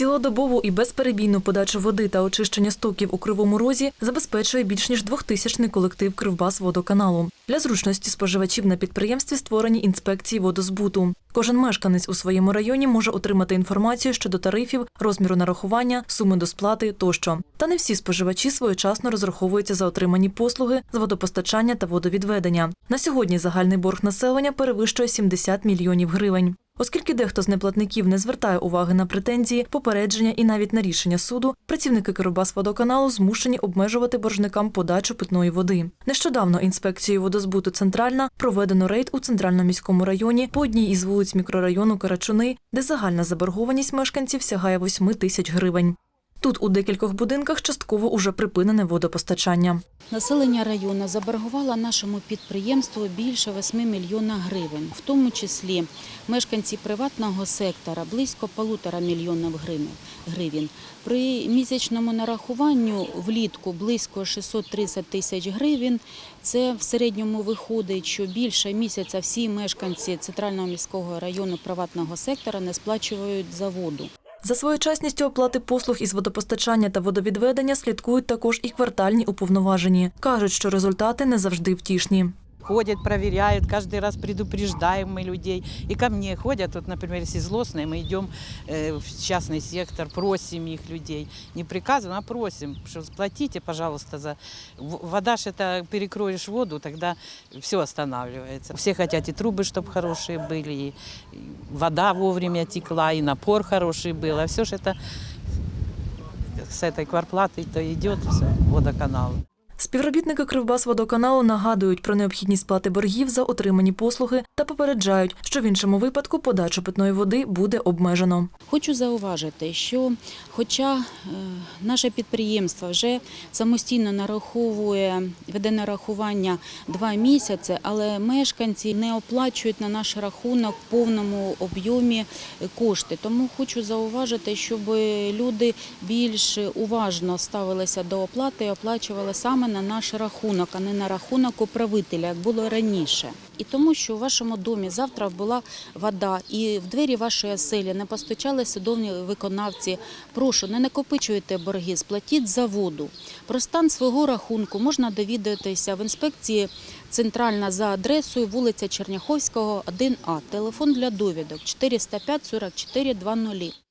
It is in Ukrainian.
Цілодобову і безперебійну подачу води та очищення стоків у Кривому Розі забезпечує більш ніж двохтисячний колектив Кривбас-водоканалу. Для зручності споживачів на підприємстві створені інспекції водозбуту. Кожен мешканець у своєму районі може отримати інформацію щодо тарифів, розміру нарахування, суми до сплати тощо. Та не всі споживачі своєчасно розраховуються за отримані послуги з водопостачання та водовідведення. На сьогодні загальний борг населення перевищує 70 мільйонів гривень. Оскільки дехто з неплатників не звертає уваги на претензії, попередження і навіть на рішення суду, працівники Киробас-водоканалу змушені обмежувати боржникам подачу питної води. Нещодавно інспекцією водозбуту Центральна проведено рейд у центральному міському районі по одній із вулиць мікрорайону Карачуни, де загальна заборгованість мешканців сягає 8 тисяч гривень. Тут у декількох будинках частково уже припинене водопостачання. Населення району заборгувало нашому підприємству більше 8 мільйона гривень, в тому числі мешканці приватного сектора близько полутора мільйонів гривень- гривень. При місячному нарахуванню влітку близько 630 тисяч гривень. Це в середньому виходить, що більше місяця всі мешканці центрального міського району приватного сектора не сплачують за воду. За своєчасністю оплати послуг із водопостачання та водовідведення слідкують також і квартальні уповноважені. Кажуть, що результати не завжди втішні. Ходят, проверяют, каждый раз предупреждаем мы людей. И ко мне ходят, вот, например, если злостные, мы идем э, в частный сектор, просим их людей. Не приказываем, а просим, что сплатите, пожалуйста, за... Вода ж это, перекроешь воду, тогда все останавливается. Все хотят и трубы, чтобы хорошие были, и вода вовремя текла, и напор хороший был. А все же это с этой кварплатой то идет все, водоканал. Співробітники Кривбасводоканалу нагадують про необхідність плати боргів за отримані послуги та попереджають, що в іншому випадку подачу питної води буде обмежено. Хочу зауважити, що хоча е, наше підприємство вже самостійно нараховує, веде нарахування два місяці, але мешканці не оплачують на наш рахунок в повному об'ємі кошти. Тому хочу зауважити, щоб люди більш уважно ставилися до оплати і оплачували саме на наш рахунок, а не на рахунок управителя, як було раніше. І тому, що у вашому домі завтра була вода, і в двері вашої оселі не постачали судовні виконавці. Прошу, не накопичуйте борги, сплатіть за воду. Про стан свого рахунку можна довідатися в інспекції центральна за адресою вулиця Черняховського, 1А. Телефон для довідок 405 44 20.